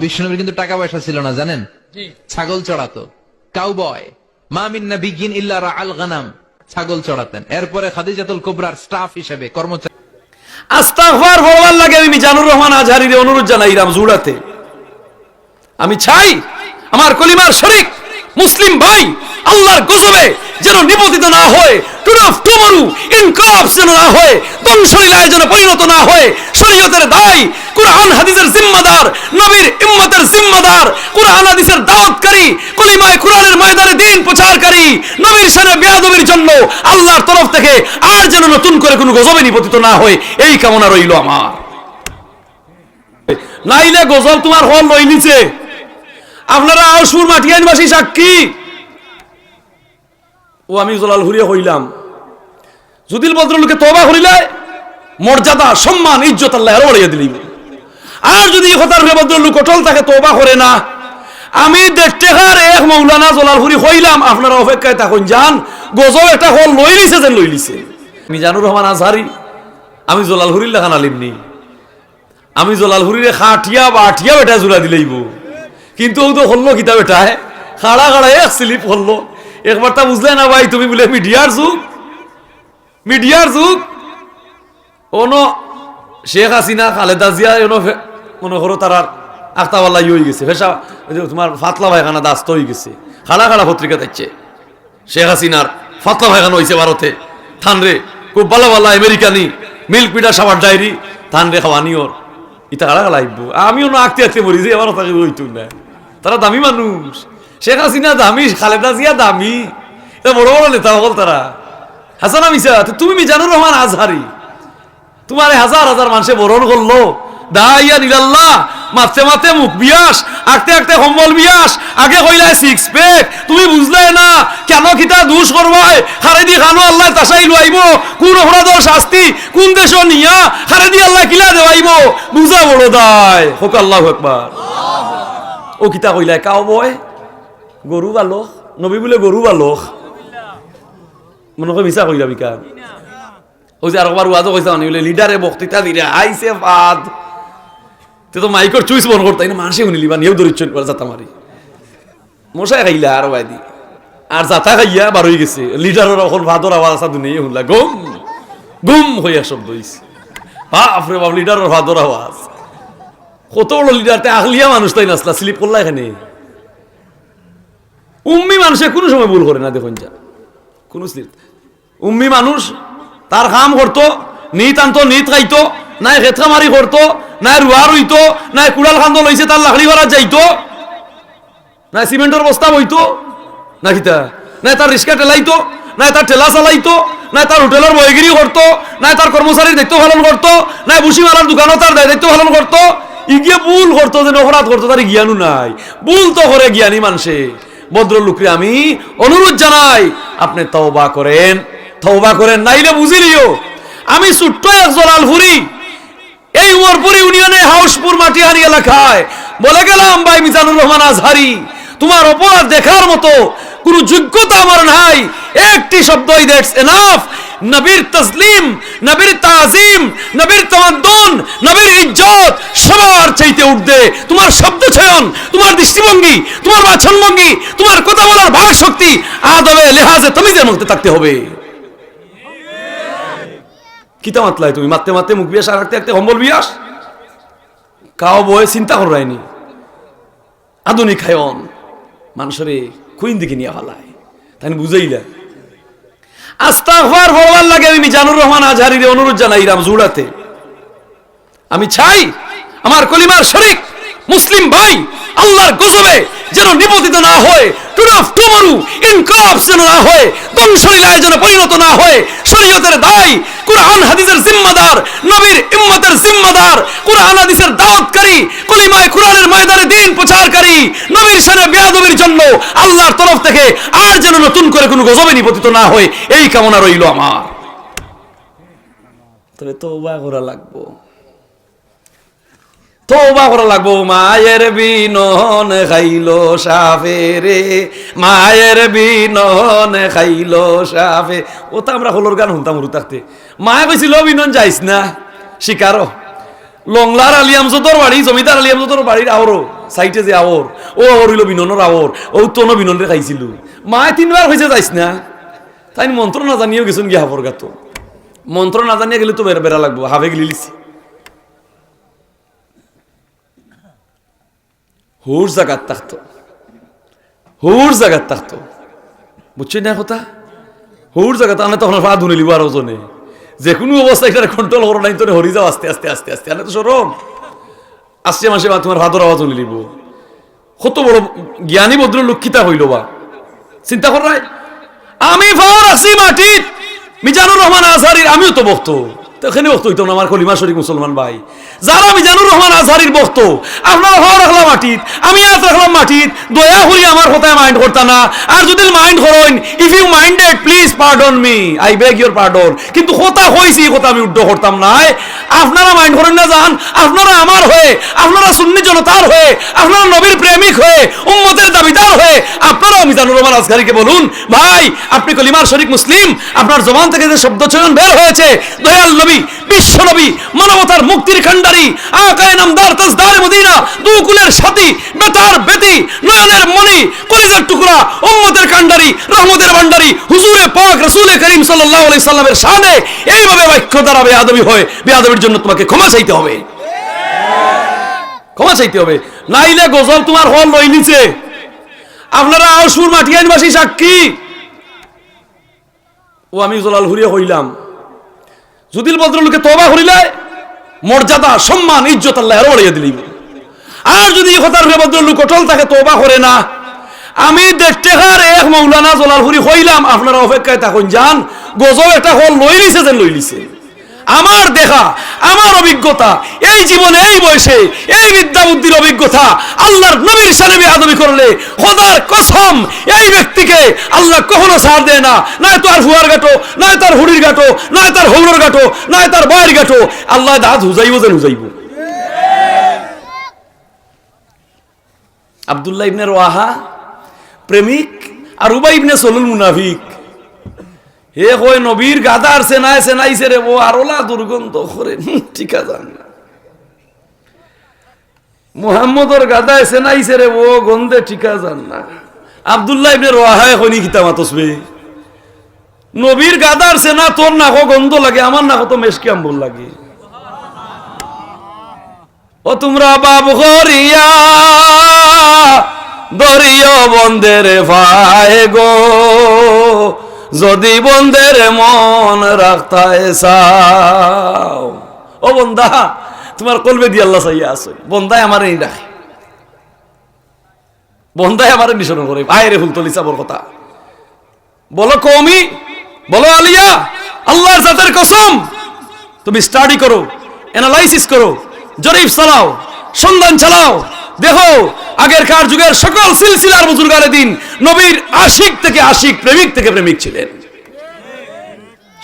বিষ্ণুনবীর কিন্তু টাকা পয়সা ছিল না জানেন? ছাগল চড়াতো। কাউবয় মামিন নাবিগিন ইল্লা রাআল গানাম। ছাগল চড়াতেন। এরপরে খাদিজাতুল কুবরার স্টাফ হিসেবে কর্মচারী আস্তাগফার হওয়ার লাগে আমি মিজানুর রহমান আজহারির অনুরোধ জানাইলাম জুড়াতে। আমি চাই আমার কলিমার শরিক মুসলিম ভাই আল্লাহর গজবে যেন নিপতিত না হয়। টুড অফ টুমরু যেন না হয়, ধ্বংসলীলায় যেন পরিণত না হয়, শরীয়তের দায়, কুরআন হাদিসের জিম্মাদার, নবীর ইম্মতের জিম্মাদার, কুরআন হাদিসের দাওয়াতকারী, কলিমায় কুরআনের ময়দানে দিন প্রচারকারী, নবীর শানে বেয়াদবির জন্য আল্লাহর তরফ থেকে আর যেন নতুন করে কোনো গজবে নিপতিত না হয়, এই কামনা রইল আমার। নাইলে গজল তোমার হল লই নিচে। আপনারা আউসপুর মাটিয়ানবাসী সাক্ষী। ও আমি জলাল হুরিয়া হইলাম। যদি ভদ্রলোকে তবা করিলে মর্যাদা, সম্মান, ইজ্জত আল্লাহ আরও বাড়িয়ে দিলিব আর যদি হতার হয়ে ভদ্রলোক অটল তাকে তবা করে না। আমি হার এক মৌলানা জলাল হুরি হইলাম, আপনারা অপেক্ষায় থাকুন, যান। গজল একটা হল, লই লিছে যেন লই লিছে। মিজানুর রহমান আজহারি, আমি জলাল হুরির লেখান আলিমনি আমি জলাল হুরিরে খাটিয়া বা আঠিয়া বেটা জোড়া দিলেইব কিন্তু ও তো হল্লো কিতা বেটায় খাড়া খাড়া এক স্লিপ হল্লো। একবার তা বুঝলে না ভাই, তুমি বলে মিডিয়ার যুগ। মিডিয়ার যুগ। অন শেখ হাসিনা খালেদা জিয়া এনো মনে করো তার ই হয়ে গেছে। ফেসা তোমার ফাতলা ভাইখানা দাস্ত হয়ে গেছে। খাড়া খাড়া পত্রিকা দেখছে। শেখ হাসিনার ফাতলা ভাইখানা হয়েছে ভারতে। থানরে খুব ভালো ভালো আমেরিকানি মিল্ক পিঠা সাবার ডায়েরি থানরে খাওয়ানি ওর। ইতা কারা কালা আইব আমিও না আঁকতে আঁকতে মরি যে আমার তাকে হইতো না। তারা দামি মানুষ। শেখ হাসিনা দামি, খালেদা জিয়া দামি। বড় বড় নেতা হল তারা। হাসানা মিসা তুমি মিজানুর রহমান আজহারি। তোমার হাজার হাজার মানুষে বরণ করল। দাইয়া নিলাল্লাহ মারতে মারতে মুখ বিয়াস, আঁকতে আঁকতে কম্বল বিয়াস, আগে কইলাই সিক্স প্যাক তুমি বুঝলে না কেন কিতা দুষ করবাই? খারেদি খানো আল্লাহ তাসাই লুয়াইব, কোন অপরাধর শাস্তি কোন দেশ নিয়া খারেদি আল্লাহ কিলা দেওয়াইব? বুঝা বড় দায়। হোক আল্লাহ একবার ও কিতা কইলাই কাও বয় গরু বালক নবী বলে গরু বালক মনে কই মিছা কইলা বিকা ওই যে আরেকবার ওয়াজও কইছা মানে লিডারে বক্তৃতা দিলে আইছে ফাদ তে তো মাইকর চুইস বন করতাই না মানুষে শুনিলি বা নিয়েও দরিচ্ছ যাতা মারি মশাই খাইলা আর বাইদি আর যাতা খাইয়া বার হয়ে গেছে। লিডারের অকল ভাদর আওয়াজ আসা দুনিয়া শুনলা। গুম! গুম হইয়া শব্দ হইছে বাপরে বাপ লিডারের ভাদর আওয়াজ কত বড় লিডার তে আখলিয়া মানুষ তাই নাসলা স্লিপ করলা এখানে। উম্মি মানুষে কোনো সময় ভুল করে না দেখুন যা। কোনো স্লিপ উম্মি মানুষ, তার কাম করতো, নিত আনতো, নিত খাইতো, নাই খেতকা মারি করতো, নাই রুয়া রইতো নাই কুড়াল খান্দ লইছে তার লাকড়ি করা যাইতো, নাই সিমেন্টের বস্তা বইতো না কিতা, নাই তার রিক্সা টেলাইতো নাই তার ঠেলা চালাইতো, নাই তার হোটেলের বয়গিরি করতো নাই তার কর্মচারীর দায়িত্ব পালন করতো নাই বুসি মারার দোকানও তার দায়িত্ব পালন করতো ইগিয়ে ভুল করতো যে অপরাধ করতো তার জ্ঞানও নাই, ভুল তো করে জ্ঞানী মানুষে। ভদ্রলোকরে আমি অনুরোধ জানাই, আপনি তওবা করেন। তওবা করেন, নাইলে বুঝিলিও আমি ছোট্ট এক জলালপুরি এই উমরপুর ইউনিয়নে হাউসপুর মাটিহারি এলাকায় বলে গেলাম, ভাই মিজানুর রহমান আজহারি, তোমার অপরাধ দেখার মতো কোন যোগ্যতা আমার নাই। একটি শব্দই দ্যাটস এনাফ নবীর তসলিম, নবীর তাজিম, নবীর তমাদ্দুন নবীর ইজ্জত সবার চাইতে উঠবে তোমার শব্দ চয়ন, তোমার দৃষ্টিভঙ্গি, তোমার বাচনভঙ্গি, তোমার কথা বলার ভাগ শক্তি আদবে লেহাজে তমিজের মধ্যে থাকতে হবে। কিতা মাতলাই তুমি? মারতে মারতে মুখ বিয়াস আর রাখতে রাখতে কম্বল বিয়াস কাও বয়ে চিন্তা করায়নি আধুনিক খায়ন। মানুষের কুইন দিকে নিয়ে ফালায়। তাই বুঝাইলা। আস্তাগফার হওয়ার লাগে আমি মিজানুর রহমান আজহারিরে অনুরোধ জানাইলাম জুড়াতে। আমি চাই আমার কলিমার শরিক মুসলিম ভাই, আল্লাহর গজবে যেন নিপতিত না হয় টুড অফ টুমরু, ইনকাফ যেন না হয় ধ্বংসলীলায় যেন পরিণত না হয়, শরীয়তের দায়, কুরআন হাদিসের জিম্মাদার, নবীর ইম্মতের জিম্মাদার, কুরআন হাদিসের দাওয়াতকারী, কলিমায় কুরআনের ময়দানে দিন প্রচারকারী, নবীর শানে বেয়াদবির জন্য আল্লাহর তরফ থেকে আর যেন নতুন করে কোনো গজবে নিপতিত না হয়, এই কামনা রইল আমার। তবে তওবা করা লাগবো। তোবা করা লাগবো, মায়ের বিনন খাইলো সাফে রে মায়ের বিনন খাইলো সাফে। ও তো আমরা হলোর গান শুনতাম উরু থাকতে মায়ে কইছিল, বিনন যাইস না, শিকারো লংলার আলিয়ামজোদর বাড়ি, জমিদার আলিয়ামজোদর বাড়ির আওরও সাইটে যে আওর, ও আওর হইল বিননের আওর, ও তন বিননরে খাইছিল। মায়ে তিনবার হয়েছে যাইস না। তাই মন্ত্র না জানিয়েও গেছেন গিয়া হাফর গাতো। মন্ত্র না জানিয়ে গেলে তো বেড়া লাগবো, হাফে গেলি লিছি। হুর জাগাত থাকতো হুর জাগাত থাকতো বুঝছেন না কথা? হুর জায়গা তাহলে তখন পা ধুনে লিব আর ওজনে। যে কোনো অবস্থা এটা কন্ট্রোল করো নাই তো হরি যাও আস্তে আস্তে আস্তে আস্তে। আনে তো সরম আসছে মাসে বা তোমার ভাদর আওয়াজ শুনে লিব। কত বড় জ্ঞানী ভদ্র লক্ষিতা হইল বা। চিন্তা কর আমি ফাওয়ার আছি মাটিত। মিজানুর রহমান আজহারির, আমিও তো বক্ত তো এখানে বক্ত হইতো না, আমার কলিমা শরীফ মুসলমান ভাই। যারা মিজানুর রহমান আজহারির বক্ত আপনারা হওয়া রাখলাম মাটিত, আমি আজ রাখলাম মাটিত, দয়া করি আমার কথায় মাইন্ড করতা না। আর যদি মাইন্ড করেন if you minded please pardon me I beg your pardon কিন্তু কথা হয়েছি কথা আমি উদ্ধ করতাম নাই আপনারা মাইন্ড করেন না যান আপনারা আমার হয়ে, আপনারা সুন্নি জনতার হয়ে, আপনারা নবীর প্রেমিক হয়ে, উম্মতের দাবিদার হয়ে আপনারাও মিজানুর রহমান আজহারিকে বলুন, ভাই, আপনি কলিমার শরীফ মুসলিম, আপনার জবান থেকে যে শব্দ চয়ন বের হয়েছে, দয়াল নবী বিশ্ব নবী, মানবতার মুক্তির খান্ডারি আকায় নামদার তাজদার মদিনা, দুকুলের সাথী, বেতার বেতি, নয়নের মণি, কলিজার টুকরা, উম্মতের কান্ডারি রহমতের ভান্ডারি হুজুরে পাক রাসূলে করিম সাল্লাল্লাহু আলাইহি সাল্লামের শানে এইভাবে বাক্য দ্বারা বেয়াদবি হয়, বেয়াদবির জন্য তোমাকে ক্ষমা চাইতে হবে। ক্ষমা চাইতে হবে। নাইলে গজল তোমার হল রই নিচে। আপনারা আশুর মাটিয়ানবাসী সাক্ষী। ও আমি জলাল হুরিয়া হইলাম। যদি ভদ্রলোকে তবা হরিলে মর্যাদা, সম্মান, ইজ্জত আল্লাহ আরও বাড়িয়ে দিলিব আর যদি হতার ভদ্রলোক অটল থাকে তবা করে না। আমি দেড়টেকার এক মৌলানা জলালহুরি হইলাম, আপনারা অপেক্ষায় তখন যান। গজব একটা হল, লই লিছে যে লিছে আমার দেখা, আমার অভিজ্ঞতা, এই জীবনে, এই বয়সে, এই বিদ্যা বুদ্ধির অভিজ্ঞতা আল্লাহর নবীর সানে বেয়াদবি করলে খোদার কসম এই ব্যক্তিকে আল্লাহ কখনো ছাড় দেয় না। নয় তার ফুয়ার গাটো নয় তার হুড়ির গাটো নয় তার হৌরর গাটো নয় তার বয়ের গাটো আল্লাহ দাঁত হুজাইব যেন হুজাইব। আব্দুল্লাহ ইবনে রোয়াহা প্রেমিক আর উবাই ইবনে সলুল মুনাফিক। হে কই নবীর গাদার সেনায় সেনাইছে রে ও আরোলা দুর্গন্ধ করে ঠিক আছে মুহাম্মদর গাদায় সেনাইছে রে ও গন্ধে ঠিক আছে না আব্দুল্লাহ ইবনে রোহায় কইনি কিতা মাতসবে নবীর গাদার সেনা তোর নাকো গন্ধ লাগে, আমার নাকো তো মেশকি আম্বুল লাগে। ও তোমরা বাব ঘরিয়া দরিয় বন্ধের ভাই গো। যদি বন্ধের মন রাখতায় চাও। ও বন্ধা, তোমার কলবে দিয়ে আল্লাহ চাইয়া আছে। বন্ধায় আমার এই রাখে। বন্ধায় আমার নিশন করে। বাইরে ফুলতলি চাবর কথা। বলো কৌমি বলো আলিয়া, আল্লাহর জাতের কসম। তুমি স্টাডি করো অ্যানালাইসিস করো জরিফ চালাও, সন্ধান চালাও। দেখো আগের কার যুগের সকল সিলসিলার বুজুর্গারে দিন নবীর আশিক থেকে আশিক প্রেমিক থেকে প্রেমিক ছিলেন।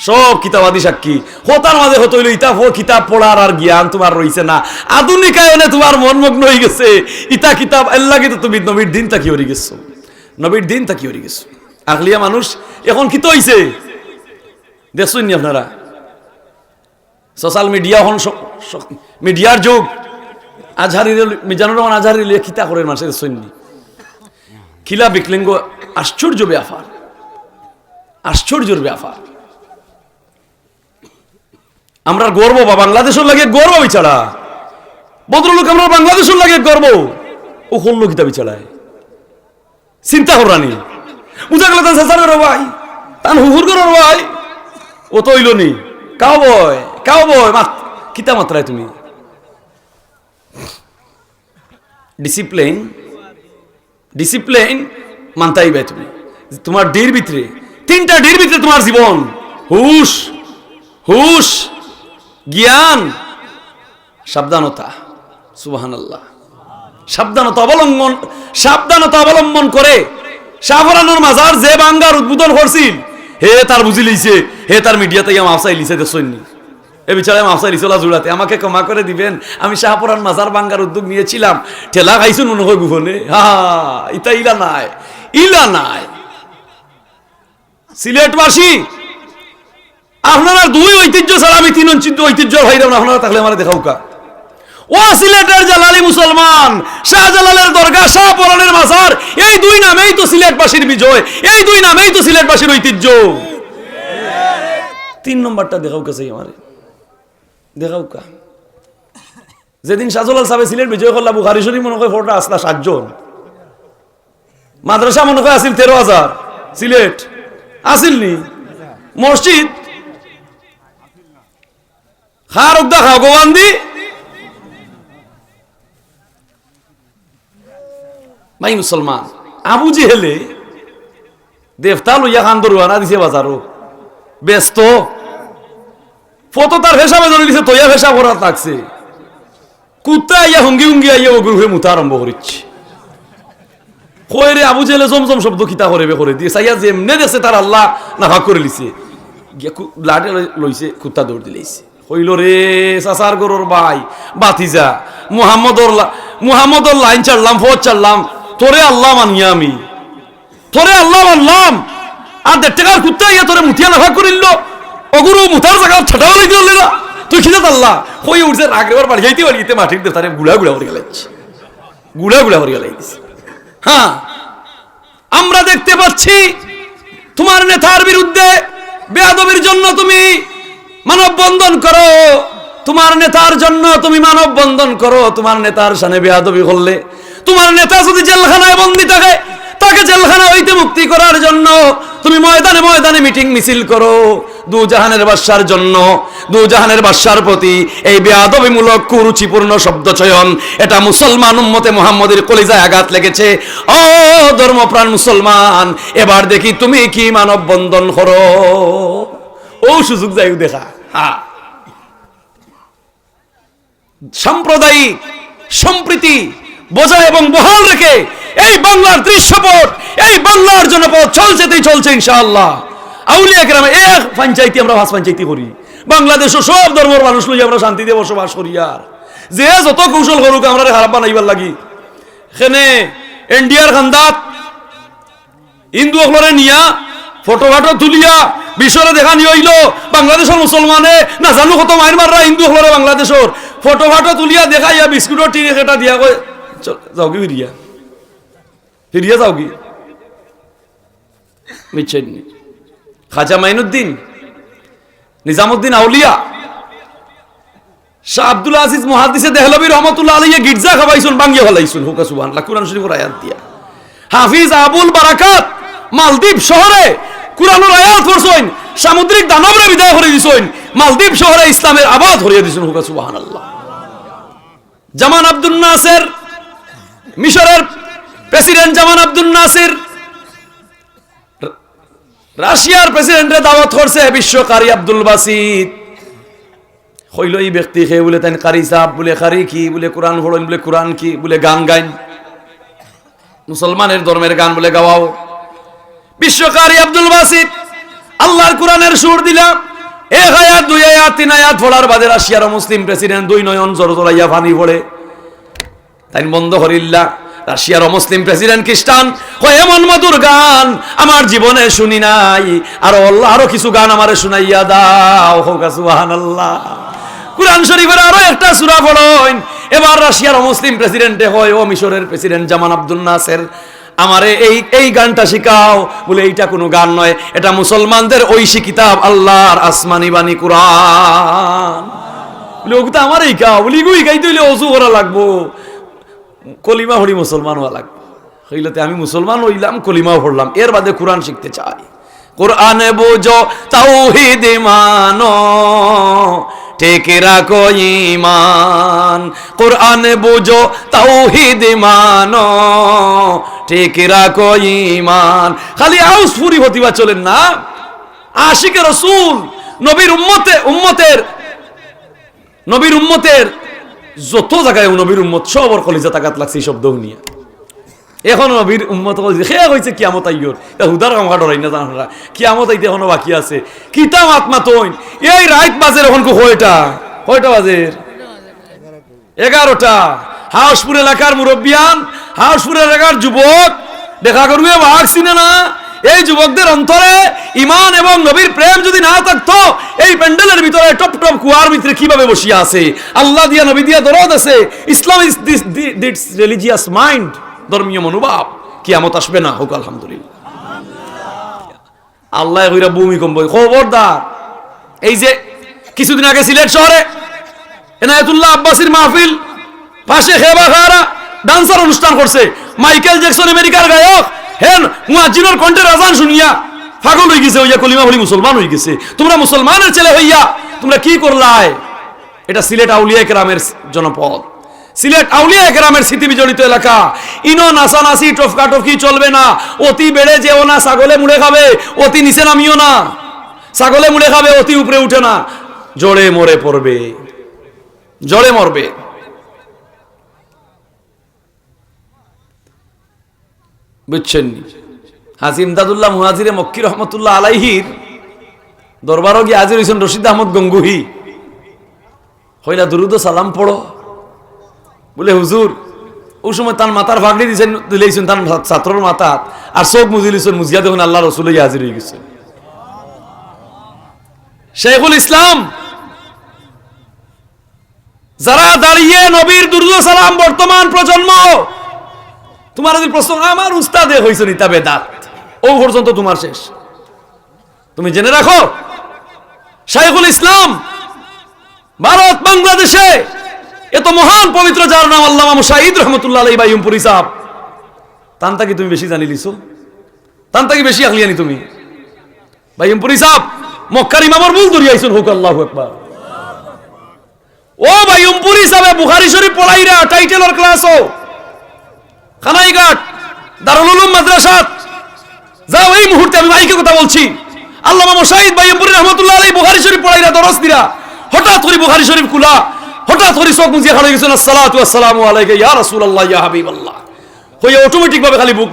সব কিতাবাদি সাক্ষী। হতার মাঝে হতো হইল ইতা কিতাব পড়ার আর জ্ঞান তোমার রইছে না। আধুনিকায়নে তোমার মনমগ্ন হয়ে গেছে। ইতা কিতাব আল্লাহ কিন্তু তুমি নবীর দিন তাকি হরি গেছো? নবীর দিন তাকি হরি গেছো? আগলিয়া মানুষ এখন কি তো হইছে? দেখছেন আপনারা? সোশ্যাল মিডিয়া এখন মিডিয়ার যুগ। আজহারি মিজানুর রহমান আজহারি লিয়ে খিতা করেন মানুষের সৈন্য। খিলা বিকলিঙ্গ, আশ্চর্য ব্যাপার। আশ্চর্যর ব্যাপার। আমরা গর্ব বা বাংলাদেশের লাগে গর্ব বিছাড়া ভদ্রলোক আমরা বাংলাদেশের লাগে গর্ব। ও হল্লো কিতা বিছাড়ায় চিন্তা করানি বুঝা গেল সাসার ভাই। তান হুহুর করো ভাই। ও তো হইল নি। কাও বয় কাও বয় কিতা মাত্রায় তুমি। ডিসিপ্লিন ডিসিপ্লিন মানতাই বে তুমি তোমার ডির ভিতরে তিনটা ডির ভিতরে তোমার জীবন হুশ হুশ জ্ঞান সাবধানতা সুবাহান আল্লাহ সাবধানতা অবলম্বন সাবধানতা অবলম্বন করে শাহরানোর মাজার যে বাঙ্গার উদ্বোধন করছিল হে তার বুঝি লিছে হে তার মিডিয়াতে গিয়ে মাফসাই লিছে দেখছনি এ বিচারে মাফসাই লিছে ওলা জুড়াতে। আমাকে ক্ষমা করে দিবেন। আমি শাহপুরান মাজার বাঙ্গার উদ্যোগ নিয়েছিলাম। ঠেলা খাইছো মনে হয় গুহনে হা ইতা ইলা নাই ইলা নাই। সিলেটবাসী, আপনারা দুই ঐতিহ্য ছাড়া আমি তিন ঐতিহ্য ঐতিহ্য ভাইরাম আপনারা তাহলে আমার দেখাও কা। ও সিলেটের জালালি মুসলমান, শাহজালালের দরগা শাহ পরানের মাজার, এই দুই নামেই তো সিলেটবাসীর বিজয়, এই দুই নামেই তো সিলেটবাসীর ঐতিহ্য। তিন নম্বরটা দেখাও কাছে আমারে। দেখাও কা যেদিন শাহজালাল সাহেব সিলেট বিজয় করলা বুখারি শরীফ মনে হয় ফোটা আসলা সাতজন। মাদ্রাসা মনে হয় আসিল তেরো হাজার। সিলেট আসিল নি মসজিদ। খার উদ্দা খাও গোবান দি মাই মুসলমান, আবু জেহেলে দেবতা লইয়া খান দরুয়ানা দিছে বাজারও। ব্যস্ত। ফটো তার হেসাবে ধরে দিছে, তৈয়া হেসা করা থাকছে। কুত্তা আইয়া হুঙ্গি হুঙ্গি আইয়া ওগুলো হয়ে মুতা আরম্ভ করিচ্ছে। কইরে, আবু জেলে জমজম শব্দ কিতা করে করে দিয়ে সাইয়া যেমনে দেশে তার আল্লাহ না ভাগ করে লিছে। গিয়া লাটে লইছে, কুত্তা দৌড় দিলেইছে কইল রে, সাসার গরুর ভাই, বাতিজা, মুহাম্মদর মুহাম্মদর লাইন চাললাম ফোজ চাললাম তোরে আল্লাহ মানিয়া আমি। তোরে আল্লাহ মানলাম। আর দেড় টাকার কুত্তা ইয়া তোরে মুতিয়া না ভাগ করিল অগুরু মুতার জায়গা ছাটাও লইতে পারলি না তুই খিদে আল্লাহ হয়ে উঠছে রাগরেবার বাড়ি যাইতে পারি মাটির দিয়ে তারে গুড়া গুড়া করে গেলাইছে গুড়া গুড়া করে গেলাইছে হ্যাঁ আমরা দেখতে পাচ্ছি তোমার নেতার বিরুদ্ধে বেয়াদবির জন্য তুমি মানববন্ধন করো। তোমার নেতার জন্য তুমি মানববন্ধন করো। তোমার নেতার সামনে বেয়াদবি করলে। তোমার নেতা যদি জেলখানায় বন্দি থাকে, তাকে জেলখানা হইতে মুক্তি করার জন্য তুমি ময়দানে ময়দানে মিটিং মিছিল করো। দু জাহানের বাদশার জন্য দু জাহানের বাদশার প্রতি এই বেয়াদবিমূলক, কুরুচিপূর্ণ শব্দ চয়ন, এটা মুসলমান উম্মতে মুহাম্মদের কলিজায় আঘাত লেগেছে। ও ধর্মপ্রাণ মুসলমান, এবার দেখি তুমি কি মানব বন্ধন করো? ও সুযোগ যাই দেখা। হ্যাঁ সাম্প্রদায়িক, সম্প্রীতি বজায় এবং বহাল রেখে এই বাংলার দৃশ্যপট, এই বাংলার জনপদ চলছেতেই চলছে ইনশাআল্লাহ। আউলিয়া গ্রামে এক পঞ্চায়েতি আমরা ভাস পঞ্চায়েতি করি। বাংলাদেশও সব ধর্মের মানুষ লই আমরা শান্তিতে বসবাস করি আর। যে যত কৌশল করুক, আমরা খারাপ বানাইবার লাগি। এখানে এনডিআর খান্দাত, হিন্দু অকলরে নিয়া ফটো ফাটো তুলিয়া, বিশ্বরে দেখা নিয়ে হইল, বাংলাদেশের মুসলমানে না জানো কত মায়ের মাররা হিন্দু অকলরে বাংলাদেশের। ফটো ফাটো তুলিয়া দেখাইয়া বিস্কুটের টিনে কেটা দিয়া চল, যাও কি ফিরিয়া? ফিরিয়া যাও কি? মিচ্ছেন খাজা মাইনুদ্দিন, নিজামুদ্দিন আউলিয়া, শাহ আব্দুল আজিজ মহাদিসে দেহলবী রহমতুল্লাহ আলাইয়া গির্জা খাবাইছুন, বাঙ্গিয়া হলাইছুন হুকা সুবহানাল্লাহ কুরআন শরীফের আয়াত দিয়া। হাফিজ আবুল বারাকাত, মালদ্বীপ শহরে কুরআনুর আয়াত পড়ছইন, সামুদ্রিক দানবরে বিদায় করে দিছইন, মালদ্বীপ শহরে ইসলামের আবাদ হরিয়ে দিছুন হুকা সুবহানাল্লাহ। জামান আব্দুল নাসের, মিশরের প্রেসিডেন্ট জামান আব্দুল নাসির রাশিয়ার প্রেসিডেন্টের দাওয়াত করছে, বিশ্বকারী আব্দুল বাসিদ। হইল এই ব্যক্তি খে বলে তাই কারি সাহ বলে খারি কি, বলে কোরআন হড়ইন বলে কোরআন কি, বলে গান গাইন। মুসলমানের ধর্মের গান বলে গাওয়াও। বিশ্বকারী আব্দুল বাসিদ, আল্লাহর কোরআনের সুর দিলাম। এক আয়াত, দুই আয়াত, তিন আয়াত ফোড়ার বাদে রাশিয়ার মুসলিম প্রেসিডেন্ট দুই নয়ন জোর জোরাইয়া ফানি পড়ে। তাই বন্ধ করিল্লা। রাশিয়ার অমুসলিম প্রেসিডেন্ট খ্রিস্টান কয় এমন মধুর গান, আমার জীবনে শুনি নাই। আর আল্লাহ, আরও কিছু গান আমারে শুনাইয়া দাও। হোক, সুবহানাল্লাহ। কুরআন শরীফের আরও একটা সূরা পড়ইন এবার রাশিয়ার অমুসলিম প্রেসিডেন্টে হয়, ও মিশরের প্রেসিডেন্ট জামান আব্দুল নাসের, আমারে এই এই গানটা শিখাও। বলে, এইটা কোনো গান নয়, এটা মুসলমানদের ঐশী কিতাব, আল্লাহর আসমানি বাণী কুরআন। বলে ওগুলো আমার এই কাও বলি গুই গাইতে হইলে অজু করা লাগবো। কলিমা হরি মুসলমান হওয়া লাগবে। হইলতে আমি মুসলমান হইলাম কলিমা হরলাম এর বাদে কোরআন শিখতে চাই। কোরআনে বোঝো, তাওহিদ মানো টেকে রাখো ইমান কোরআনে বুঝো, তাওহিদ মানো টেকে রাখো ইমান খালি আউস ফুরি হতিবা চলেন না। আশিকে রসুল, নবীর উম্মতে, উম্মতের, নবীর উম্মতের যত জায়গায় নবীর উম্মত, সবর কলিজা তাকাত লাগছে এই শব্দ শুনিয়া। এখন নবীর উম্মত কলিজা, সেয়া হয়েছে কিয়ামত আইয়র। হুদার কামকা ডরাই না জানা কিয়ামত আইতে এখনও বাকি আছে। কিতাম আত্মা তৈন এই রাইত বাজের এখন কয়টা? কয়টা বাজের? এগারোটা। হাউসপুর এলাকার মুরব্বিয়ান হাউসপুর এলাকার যুবক। দেখা করবে বাঘ চিনে না? এই যুবকদের অন্তরে ইমান এবং নবীর প্রেম যদি না থাকতো, এই প্যান্ডেলের ভিতরে টপ টপ কুয়ার ভিতরে কীভাবে বসিয়া আছে? আল্লাহ দিয়া, নবী দিয়া দরদ আছে। Islam is this this religious mind ধর্মীয় মনোভাব। কিয়ামত আসবে না, হোক আলহামদুলিল্লাহ। আল্লাহ কইরা ভূমিকম্প। খবরদার, এই যে কিছুদিন আগে সিলেট শহরে এনায়েতুল্লাহ আব্বাসির মাহফিল, পাশে হেবা খারা ডান্সার অনুষ্ঠান করছে। মাইকেল জ্যাকসন, আমেরিকার গায়ক। হেন, মুয়াজ্জিনের কণ্ঠের আজান শুনিয়া পাগল হয়ে গেছে হইয়া কলিমা বলি মুসলমান হয়ে গেছে। তোমরা মুসলমানের ছেলে হইয়া, তোমরা কি করলাই? এটা সিলেট আউলিয়া কেরামের জনপদ। সিলেট আউলিয়া কেরামের স্মৃতি বিজড়িত এলাকা। ইনো নাসানাসি টফকা টফকি চলবে না। অতি বেড়ে যেও না, ছাগলে মুড়ে খাবে, অতি নিচে নামিও না। ছাগলে মুড়ে খাবে, অতি উপরে উঠে না। জড়ে মরে পড়বে। জড়ে মরবে। বুঝছেন হাজি ইমদাদুল্লাহ মুহাজিরে মক্কি রহমতুল্লাহ আলাইহির দরবারও গিয়ে হাজির হয়েছেন রশিদ আহমদ গঙ্গুহি। হইলা দুরুদ সালাম পড়ো। বলে, হুজুর ওই সময় তার মাথার ফাগড়ি দিয়েছেন দিলেছেন তার ছাত্রর মাথা আর চোখ মুজি লিছেন মুজিয়া দেখুন আল্লাহ রসুল হাজির হয়ে গেছে। শেখুল ইসলাম, যারা দাঁড়িয়ে নবীর দুরুদ সালাম বর্তমান প্রজন্ম তোমার যদি প্রশ্ন আমার উস্তাদে হয়েছে নিতা বেদাত। ও পর্যন্ত তোমার শেষ। তুমি জেনে রাখো, শাইখুল ইসলাম ভারত, বাংলাদেশে এত মহান পবিত্র যার নাম আল্লামা মুশাহিদ রহমতুল্লাহ আলাই বাইমপুরি সাহ তান্তা কি তুমি বেশি জানি লিছো? তান্তা কি বেশি আখলিয়ানি তুমি? বাইমপুরি সাহ মক্কার ইমামর ভুল ধরিয়াইছেন হুক আল্লাহ একবার ও বাইমপুরি সাহেব বুখারি শরীফ পড়াইরা টাইটেলর ক্লাসও খানাইঘাট দারুল মাদ্রাসাত। যাও, এই মুহূর্তে আমি ভাইকে কথা বলছি। আল্লামা মুশাহিদ বাইমপুরি রহমতুল্লাহ আলাই বুখারী শরীফ পড়াইরা দরস দিরা। হঠাৎ করে বুখারী শরীফ খুলা, হঠাৎ করে চোখ মুজিয়া খাড়ে গেছেন আসসালাতু আসসালামু আলাইকা ইয়া রাসূলুল্লাহ, ইয়া হাবিবাল্লাহ। খালি বুক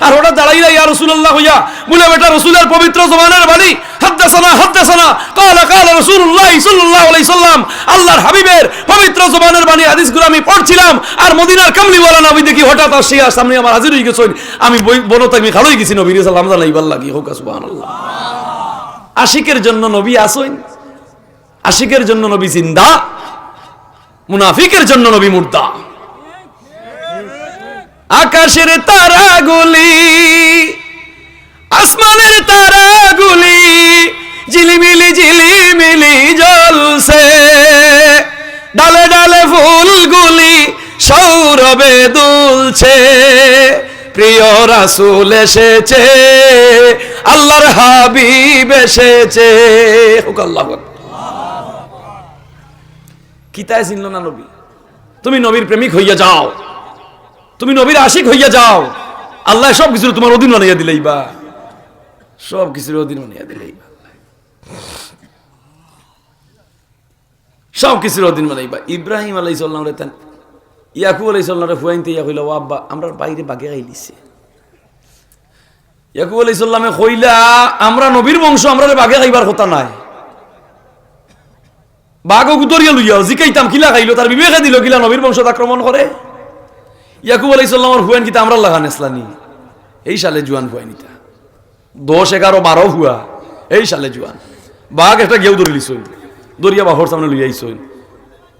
আর বলে আল্লাহর হাবিবের পবিত্র বাণী আমি পড়ছিলাম, আর মদিনার কামলিওয়ালা নবী দেখি হঠাৎ আসিয়া সামনে আমার হাজির হয়ে গেছেন, আমি খালোই গেছি নবী সাল্লাম হোক আশিকের জন্য নবী আসইন আশিকের জন্য নবী জিন্দা মুনাফিকের জন্য নবী মুর্দা। আকাশের তারাগুলি, আসমানের তারাগুলি ঝিলিমিলি ঝিলিমিলি জ্বলছে। ডালে ডালে ফুলগুলি সৌরভে দুলছে। প্রিয় রাসূল এসেছে, আল্লাহর হাবিব এসেছে। আল্লাহু। কিতায় চিনল না নবী? তুমি নবীর প্রেমিক হইয়া যাও। তুমি নবীর আশিক হইয়া যাও। আল্লাহ সব কিছু তোমার অধীন বানাইয়া দিলেই বা সব কিছুর অধীন বানাইয়া দিলেই সব কিছুর অধীন বানাইবা ইব্রাহিম আলাই সাল্লাম রেতেন ইয়াকুব আলাই সাল্লাম রে হুয়াইনতে ইয়া কইলা, ও আব্বা, আমরা বাইরে বাগে গাইলিছে ইয়াকুব আলাই সাল্লামে কইলা, আমরা নবীর বংশ আমরা রে বাগে খাইবার কথা নাই। বাঘ গুতরিয়া লইয়া জিকাইতাম কিলা খাইলো তার বিবেকে দিল কিলা নবীর বংশ আক্রমণ করে ইয়াকুব আলাই সাল্লামর হুয়ান কিতা আমরা লাগান ইসলানি এই সালে জুয়ান হুয়ানিতা দশ এগারো বারো হুয়া এই সালে জুয়ান বাঘ একটা গেউ ধরে লিছই দরিয়া বাহর সামনে লইয়া আইসই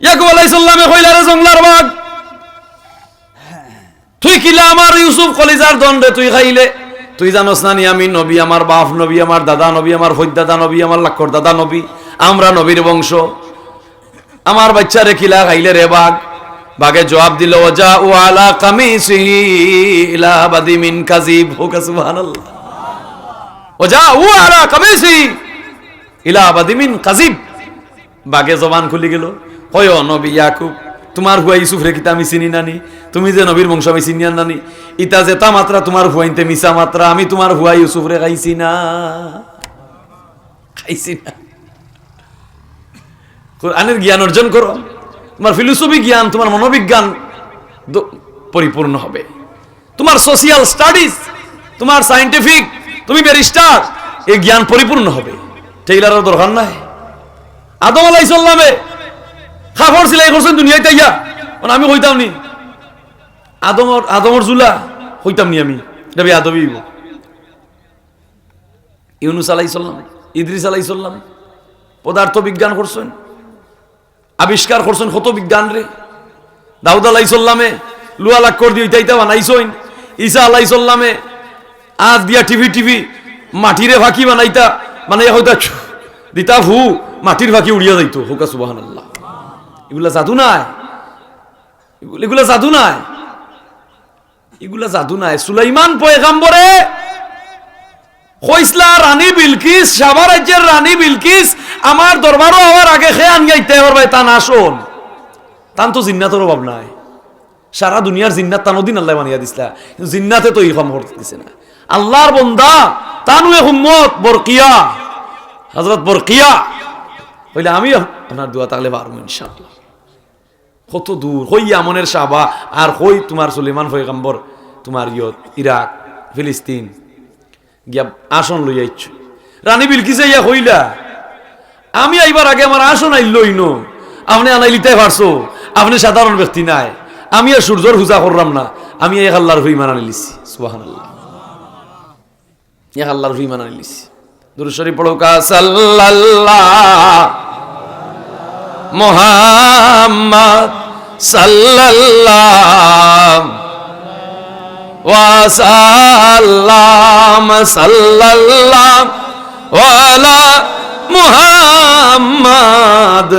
ইয়াকুব আলাই সাল্লামে কইলা রে জংলার বাঘ, তুই কিলা আমার ইউসুফ কলিজার দণ্ডে তুই খাইলে? তুই জানোস না আমি নবী আমার বাপ নবী আমার দাদা নবী আমার দাদা নবী আমার লাক্ষর দাদা নবী, আমরা নবীর বংশ। আমার বাচ্চারে কিলা খাইলে রে বাঘ? বাঘে জবাব দিল ওজা ও আলা কামিসিহি ইলাহাবাদি মিন কাজিব হোক, সুবহানাল্লাহ। ওজা ও আলা কামিসি ইলাহাবাদি মিন কাজিব বাঘে জবান খুলি গেল, হয় নবী ইয়াকুব, তোমার হুয়া ইউসুফ রে কিতা আমি চিনি নানি? তুমি যে নবীর বংশ আমি চিনি নানি? ইতা জেতা মাত্রা তোমার হুয়াইতে মিসা মাত্রা, আমি তোমার হুয়া ইউসুফ রে খাইছি না। খাইছি না। কোরআনের জ্ঞান অর্জন করো। তোমার ফিলোসফি জ্ঞান, তোমার মনোবিজ্ঞান পরিপূর্ণ হবে। তোমার সোশিয়াল স্টাডিজ তোমার সাইন্টিফিক তুমি ব্যারিস্টার এই জ্ঞান পরিপূর্ণ হবে। টেইলারের দরকার নাই। আদম আলাই সাল্লামে খাফর সিলাই করছেন দুনিয়াতে ইয়া মানে আমি হইতাম নি। আদমর আদমর জুলা হইতাম নি আমি। এটা আদবি ইউনুস আলাই সাল্লাম ইদ্রিস আলাইসাল্লাম পদার্থ বিজ্ঞান করছেন। আবিষ্কার করছেন কত বিজ্ঞান রে। দাউদ আলাইসাল্লামে লুয়া লাখ কর দিয়ে ইতাইতা বানাইছইন। ঈসা আলাইসাল্লামে আজ দিয়া টিভি টিভি মাটিরে ফাঁকি বানাইতা মানে হইতা দিতা ভু মাটির ফাঁকি উড়িয়া যাইতো। হোকা সুবাহান আল্লাহ এগুলা জাদু নাই। এগুলা জাদু নাই। এগুলা জাদু নাই। সুলাইমান পয়গাম্বরে কইসলা রানী বিলকিস সাবা রাজ্যের রানী বিলকিস আমার দরবারও হওয়ার আগে খে আনগাইতে পারবে তা না শোন তান তো জিন্নাতের অভাব নাই। সারা দুনিয়ার জিন্নাত তানদিন আল্লাহ বানিয়া দিছিলা কিন্তু জিন্নাতে তো এই কাম করতেছে না। আল্লাহর বন্দা, তানু এ হুম্মত বরকিয়া। হযরত বরকিয়া। হইলে আমি আপনার দোয়া তাহলে পারব ইনশাআল্লাহ। কত দূর, হই আমনের সাবা, আর হই তোমার সুলেমান পয়গম্বর, তোমার ইয়ত, ইরাক, ফিলিস্তিন। গিয়া আসন লই আইছ রানী বিলকিসে ইয়া হইলা আমি আইবার আগে আমার আসন আইলই নো। আপনি আনাইলিতে পারছ। আপনি সাধারণ ব্যক্তি নাই। আমি আর সূর্যর পূজা করলাম না। আমি এক আল্লাহর হুইমান আনিলিছি সুবাহান আল্লাহ এক আল্লাহর হুইমান আনিলিছি দুরুশরী পড়ো, কা সাল্লাল্লাহ মোহাম্মদ সাল্লাল্লাহ ওয়াসাল্লাম সাল্লাল্লাহ ওয়ালা মুহাম্মদ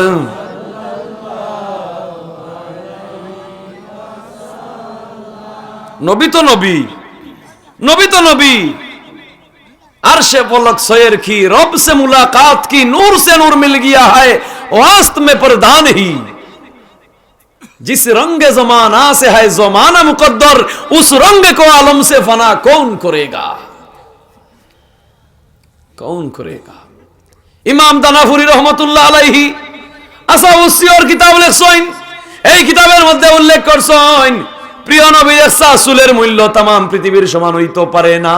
নবী তো নবী নবী তো নবী अर्श पलक सैर की रब से मुलाकात की नूर से नूर मिल गया है वास्त में प्रधान ही जिस रंग जमाना से है जमाना मुकद्दर उस रंग को आलम से फना कौन करेगा कौन करेगा ইমাম দানাফুরি রহমতুল্লাহ আলাইহি আসা উসিয়র কিতাব লেখছেন। এই কিতাবের মধ্যে উল্লেখ করছেন, প্রিয় নবীর রাসূলের মূল্য তাম পৃথিবীর সমান হইতে পারে না।